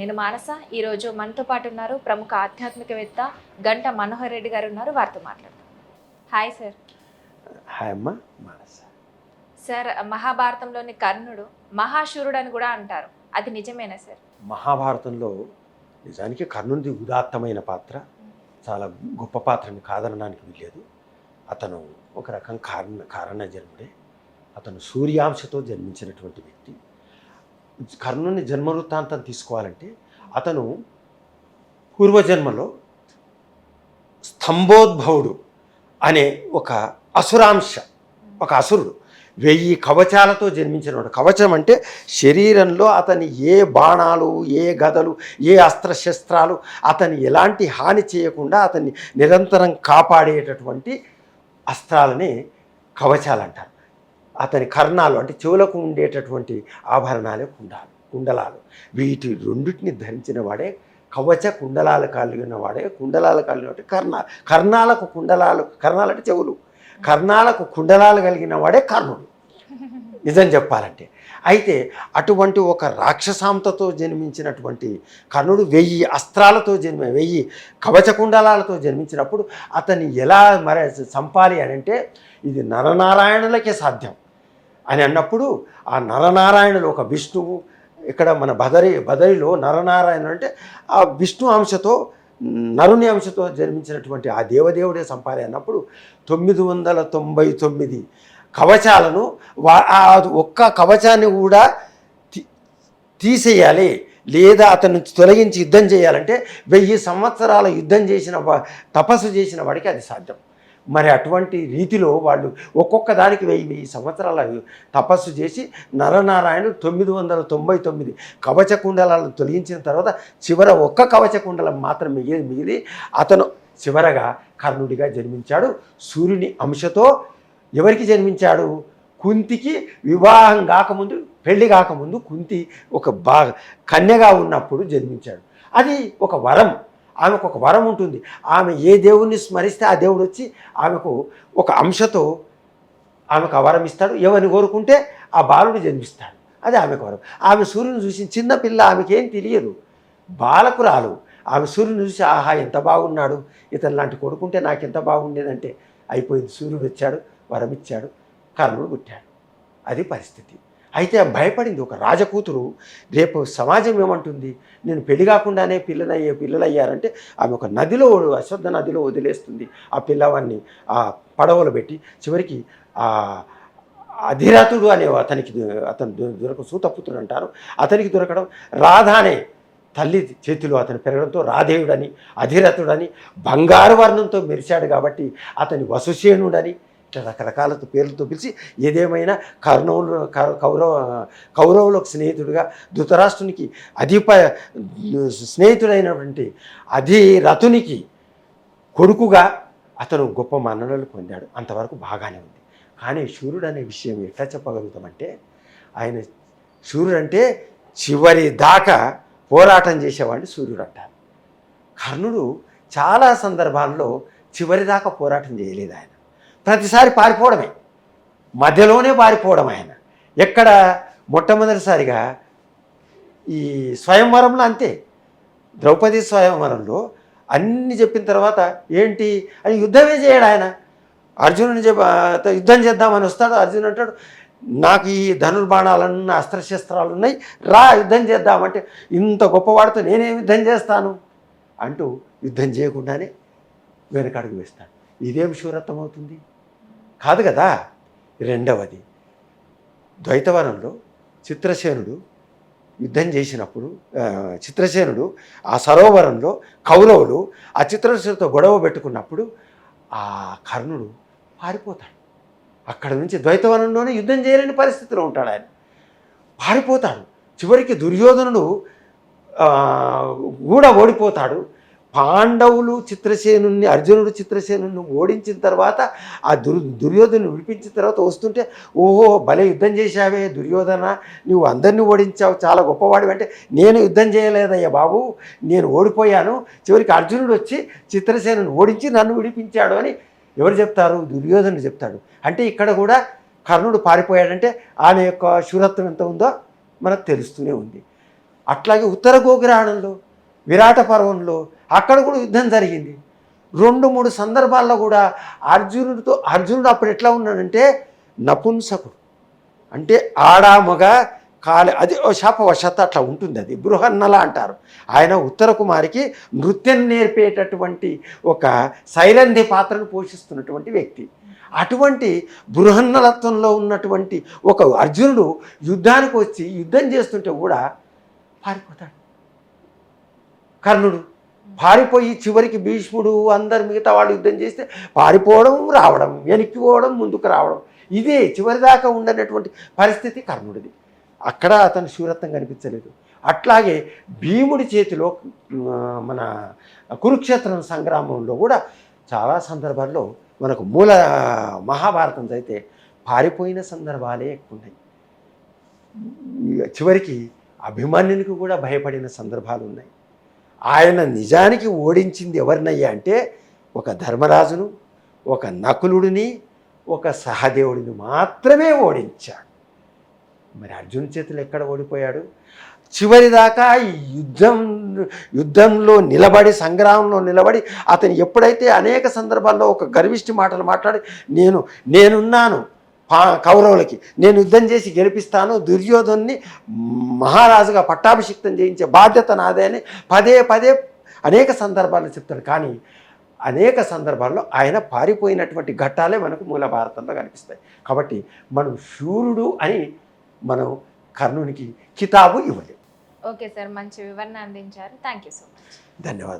నేను మానస. ఈరోజు మనతో పాటు ఉన్నారు ప్రముఖ ఆధ్యాత్మికవేత్త గంట మనోహర్ రెడ్డి గారు ఉన్నారు. వారితో మాట్లాడతాం హాయ్ సార్. హాయ్ అమ్మ మానస. సార్ మహాభారతంలోని కర్ణుడు మహాశూరుడు అని కూడా అంటారు. అది నిజమేనా సార్? మహాభారతంలో నిజానికి కర్ణునిది ఉదాత్తమైన పాత్ర. చాలా గొప్ప పాత్రని కాదనడానికి వీల్లేదు. అతను ఒక రకం కారణ కారణ జన్ముడే. అతను సూర్యాంశతో జన్మించినటువంటి వ్యక్తి. కర్ణుని జన్మ వృత్తాంతం తీసుకోవాలంటే అతను పూర్వజన్మలో స్తంభోద్భవుడు అనే ఒక అసురాంశ ఒక అసురుడు. వెయ్యి కవచాలతో జన్మించినవాడు. కవచం అంటే శరీరంలో అతని ఏ బాణాలు ఏ గదలు ఏ అస్త్రశస్త్రాలు అతని ఎలాంటి హాని చేయకుండా అతన్ని నిరంతరం కాపాడేటటువంటి అస్త్రాలని కవచాలు అంటారు అతని కర్ణాలు అంటే చెవులకు ఉండేటటువంటి ఆభరణాలే కుండాలు కుండలాలు. వీటి రెండింటిని ధరించిన వాడే కవచ కుండలాలు కలిగిన వాడే కుండలాలు కలిగిన వాడే. కర్ణాలు కర్ణాలకు కుండలాలు కర్ణాలు అంటే చెవులు. కర్ణాలకు కుండలాలు కలిగిన వాడే కర్ణుడు. నిజం చెప్పాలంటే. అయితే అటువంటి ఒక రాక్షసాంతతో జన్మించినటువంటి కర్ణుడు వెయ్యి అస్త్రాలతో జన్మ వెయ్యి కవచకుండలాలతో జన్మించినప్పుడు అతన్ని ఎలా మరి చంపాలి అని అంటే ఇది నరనారాయణులకే సాధ్యం. అని అన్నప్పుడు ఆ నరనారాయణులు ఒక విష్ణువు ఇక్కడ మన బదరి బదరిలో నరనారాయణ అంటే ఆ విష్ణు అంశతో నరుని అంశతో జన్మించినటువంటి ఆ దేవదేవుడే సంపాలి అన్నప్పుడు తొమ్మిది వందల తొంభై తొమ్మిది కవచాలను వా ఒక్క కవచాన్ని కూడా తీ- తీసేయాలి. లేదా అతను తొలగించి యుద్ధం చేయాలంటే వెయ్యి సంవత్సరాల యుద్ధం చేసిన తపస్సు చేసిన వాడికి అది సాధ్యం. మరి అటువంటి రీతిలో వాళ్ళు ఒక్కొక్క దానికి వెయ్యి వెయ్యి సంవత్సరాల తపస్సు చేసి నరనారాయణుడు తొమ్మిది వందల తొంభై తొమ్మిది కవచ కుండలాలను తొలగించిన తర్వాత చివర ఒక్క కవచ కుండలం మాత్రం మిగిలి మిగిలి అతను చివరగా కర్ణుడిగా జన్మించాడు. సూర్యుని అంశతో ఎవరికి జన్మించాడు? కుంతికి వివాహం కాకముందు పెళ్ళి కాకముందు కుంతి ఒక బా కన్యగా ఉన్నప్పుడు జన్మించాడు. అది ఒక వరం. ఆమెకు ఒక వరం ఉంటుంది. ఆమె ఏ దేవుణ్ణి స్మరిస్తే ఆ దేవుడు వచ్చి ఆమెకు ఒక అంశతో ఆమెకు ఆ వరం ఇస్తాడు. ఎవరిని కోరుకుంటే ఆ బాలుడు జన్మిస్తాడు. అది ఆమెకు వరం. ఆమె సూర్యుని చూసి చిన్నపిల్ల ఆమెకేం తెలియదు. బాలకురాలు. ఆమె సూర్యుని చూసి ఆహా ఎంత బాగున్నాడు. ఇతను లాంటి కొడుకుంటే నాకు ఎంత బాగుండేదంటే. అయిపోయింది. సూర్యుడు వచ్చాడు వరం ఇచ్చాడు కర్ణుడు పుట్టాడు. అది పరిస్థితి. అయితే భయపడింది ఒక రాజకూతురు రేపు సమాజం ఏమంటుంది? నేను పెళ్ళి కాకుండానే పిల్లలయ్యే పిల్లలయ్యారంటే ఆమె ఒక నదిలో అశ్వద్ధ నదిలో వదిలేస్తుంది. ఆ పిల్లవాడిని ఆ పడవలో పెట్టి చివరికి ఆ అధిరాతుడు అనే అతనికి అతను దొరక సూతపుత్రుడు అంటారు. అతనికి దొరకడం రాధానే తల్లి చేతిలో అతను పెరగడంతో రాధేయుడని అధిరథుడని బంగారు వర్ణంతో మెరిశాడు కాబట్టి అతని వసుసేనుడని రకరకాల పేర్లతో పిలిచి ఏదేమైనా కర్ణవులు కౌరవ కౌరవులకు స్నేహితుడిగా ధృతరాష్ట్రునికి అధిప స్నేహితుడైనటువంటి అధిరథునికి కొడుకుగా అతను గొప్ప మన్ననలు పొందాడు. అంతవరకు బాగానే ఉంది. కానీ సూర్యుడు అనే విషయం ఎట్లా చెప్పగలుగుతామంటే ఆయన సూర్యుడు అంటే చివరి దాకా పోరాటం చేసేవాడిని సూర్యుడు అంటారు. కర్ణుడు చాలా సందర్భాల్లో చివరిదాకా పోరాటం చేయలేదు ఆయన. ప్రతిసారి పారిపోవడమే. మధ్యలోనే పారిపోవడం ఆయన. ఎక్కడ? మొట్టమొదటిసారిగా ఈ స్వయంవరంలో అంతే. ద్రౌపది స్వయంవరంలో అన్ని చెప్పిన తర్వాత ఏంటి? అని యుద్ధమే చేయడు ఆయన. అర్జునుని చెప్ప యుద్ధం చేద్దామని వస్తాడు. అర్జునుడు అంటాడు నాకు ఈ ధనుర్బాణాలన్న అస్త్రశస్త్రాలు ఉన్నాయి రా యుద్ధం చేద్దామంటే ఇంత గొప్పవాడితో నేనేం యుద్ధం చేస్తాను? అంటూ యుద్ధం చేయకుండానే వెనకడుగు వేస్తాడు. ఇదేం శూరత్వం అవుతుంది కాదు కదా? రెండవది ద్వైతవనంలో చిత్రసేనుడు యుద్ధం చేసినప్పుడు చిత్రసేనుడు ఆ సరోవరంలో కౌరవులు ఆ చిత్రసేనుతో గొడవ పెట్టుకున్నప్పుడు ఆ కర్ణుడు పారిపోతాడు. అక్కడ నుంచి ద్వైతవనంలోనే యుద్ధం చేయలేని పరిస్థితిలో ఉంటాడు ఆయన. పారిపోతాడు. చివరికి దుర్యోధనుడు కూడా ఓడిపోతాడు. పాండవులు చిత్రసేనుని అర్జునుడు చిత్రసేనుని ఓడించిన తర్వాత ఆ దుర్ దుర్యోధను విడిపించిన తర్వాత వస్తుంటే ఓహో భలే యుద్ధం చేశావే దుర్యోధన నువ్వు అందరినీ ఓడించావు చాలా గొప్పవాడు అంటే నేను యుద్ధం చేయలేదయ్యా బాబు నేను ఓడిపోయాను. చివరికి అర్జునుడు వచ్చి చిత్రసేనుని ఓడించి నన్ను విడిపించాడు అని ఎవరు చెప్తారు? దుర్యోధనుడు చెప్తాడు. అంటే ఇక్కడ కూడా కర్ణుడు పారిపోయాడంటే ఆయన యొక్క శూరత్వం ఎంత ఉందో మనకు తెలుస్తూనే ఉంది. అట్లాగే ఉత్తర గోగ్రహణంలో విరాట పర్వంలో అక్కడ కూడా యుద్ధం జరిగింది. రెండు మూడు సందర్భాల్లో కూడా అర్జునుడితో అర్జునుడు అప్పుడు ఎట్లా ఉన్నాడంటే నపుంసకుడు. అంటే ఆడ మగ కాలి అది శాపవశత అట్లా ఉంటుంది అది. బృహన్నల అంటారు. ఆయన ఉత్తర కుమారికి నృత్యం నేర్పేటటువంటి ఒక శైలంధి పాత్రను పోషిస్తున్నటువంటి వ్యక్తి. అటువంటి బృహన్నలత్వంలో ఉన్నటువంటి ఒక అర్జునుడు యుద్ధానికి వచ్చి యుద్ధం చేస్తుంటే కూడా పారిపోతాడు. కర్ణుడు పారిపోయి చివరికి భీష్ముడు అందరు మిగతా వాళ్ళు యుద్ధం చేస్తే పారిపోవడం రావడం వెనక్కి పోవడం ముందుకు రావడం. ఇదే చివరిదాకా ఉండనటువంటి పరిస్థితి కర్ణుడిది. అక్కడ అతను శూరత్వం కనిపించలేదు. అట్లాగే భీముడి చేతిలో మన కురుక్షేత్రం సంగ్రామంలో కూడా చాలా సందర్భాల్లో మనకు మూల మహాభారతం అయితే పారిపోయిన సందర్భాలే ఎక్కువ ఉన్నాయి చివరికి అభిమాన్యునికి కూడా భయపడిన సందర్భాలు ఉన్నాయి. ఆయన నిజానికి ఓడించింది ఎవరినయ్యా అంటే ఒక ధర్మరాజును ఒక నకులుడిని ఒక సహదేవుడిని మాత్రమే ఓడించాడు. మరి అర్జున్ చేతులు ఎక్కడ ఓడిపోయాడు? చివరిదాకా ఈ యుద్ధం యుద్ధంలో నిలబడి సంగ్రామంలో నిలబడి అతను ఎప్పుడైతే అనేక సందర్భాల్లో ఒక గర్విష్టి మాటలు మాట్లాడి నేను నేనున్నాను పా కౌరవులకి. నేను యుద్ధం చేసి గెలిపిస్తాను దుర్యోధన్ని మహారాజుగా పట్టాభిషిక్తం చేయించే బాధ్యత నాదే అని పదే పదే అనేక సందర్భాల్లో చెప్తాడు. కానీ అనేక సందర్భాల్లో ఆయన పారిపోయినటువంటి ఘట్టాలే మనకు మూల భారతంలో కనిపిస్తాయి. కాబట్టి మనం శూరుడు అని మనం కర్ణునికి కితాబు ఇవ్వలేం. ఓకే సార్ మంచి వివరణ అందించారు. Thank you so much. ధన్యవాదాలు.